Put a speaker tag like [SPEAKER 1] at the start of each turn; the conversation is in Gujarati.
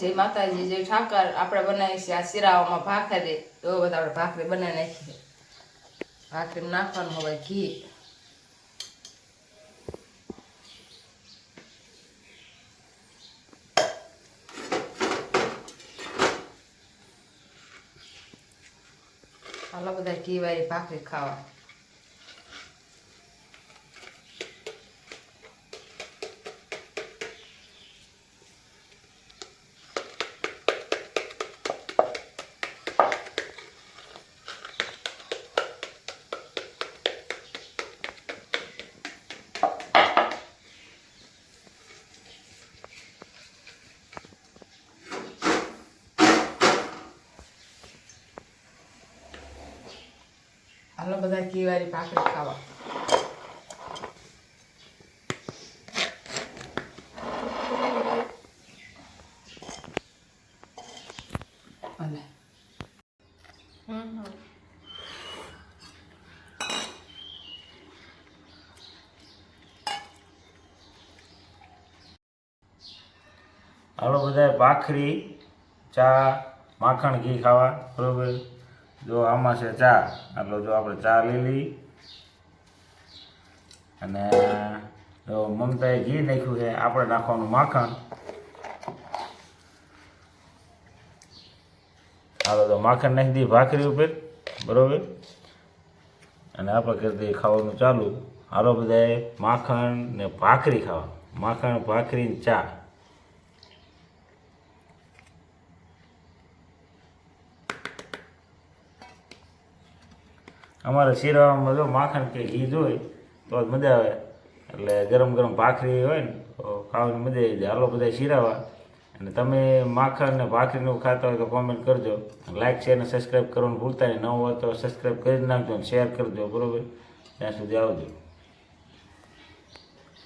[SPEAKER 1] જય માતાજી જય ઠાકર આપણે બનાવીએ છીએ, આ શિરાઓમાં ભાખરી, તો બધા આપણે ભાખરી બનાવી નાખીએ. ભાખરી નાખવાનું હવે ઘી. હાલો, બધા ઘી વાળી ભાખરી ખાવા. હાલો બધા ઘી પાકડી ખાવા. અને
[SPEAKER 2] હાલો બધા ભાખરી ચા માખણ ઘી ખાવા બરોબર? જો આમાં છે ચા એટલે જો આપણે ચા લઈ અને જો મમતાએ ઘી નાખ્યું છે, આપણે નાખવાનું માખણ. હાલો, તો માખણ નાખી દઈએ ભાખરી ઉપર, બરોબર? અને આપણે કરી દઈએ ખાવાનું ચાલુ. હાલો, બધાએ માખણ ને ભાખરી ખાવા. માખણ, ભાખરી ને ચા. અમારે શીરામાં જો માખણ કે ઘી જોઈ, તો જ મજા આવે. એટલે ગરમ ગરમ ભાખરી હોય ને, તો ખાવાની મજા આવી જાય. હાલો બધા શીરાવા. અને તમે માખણ ને ભાખરીનું ખાતા હોય તો કોમેન્ટ કરજો. લાઇક શેર અને સબસ્ક્રાઈબ કરવાનું ભૂલતા નહીં. ન હોય તો સબસ્ક્રાઈબ કરી નાખજો અને શેર કરજો, બરાબર? ત્યાં સુધી આવજો.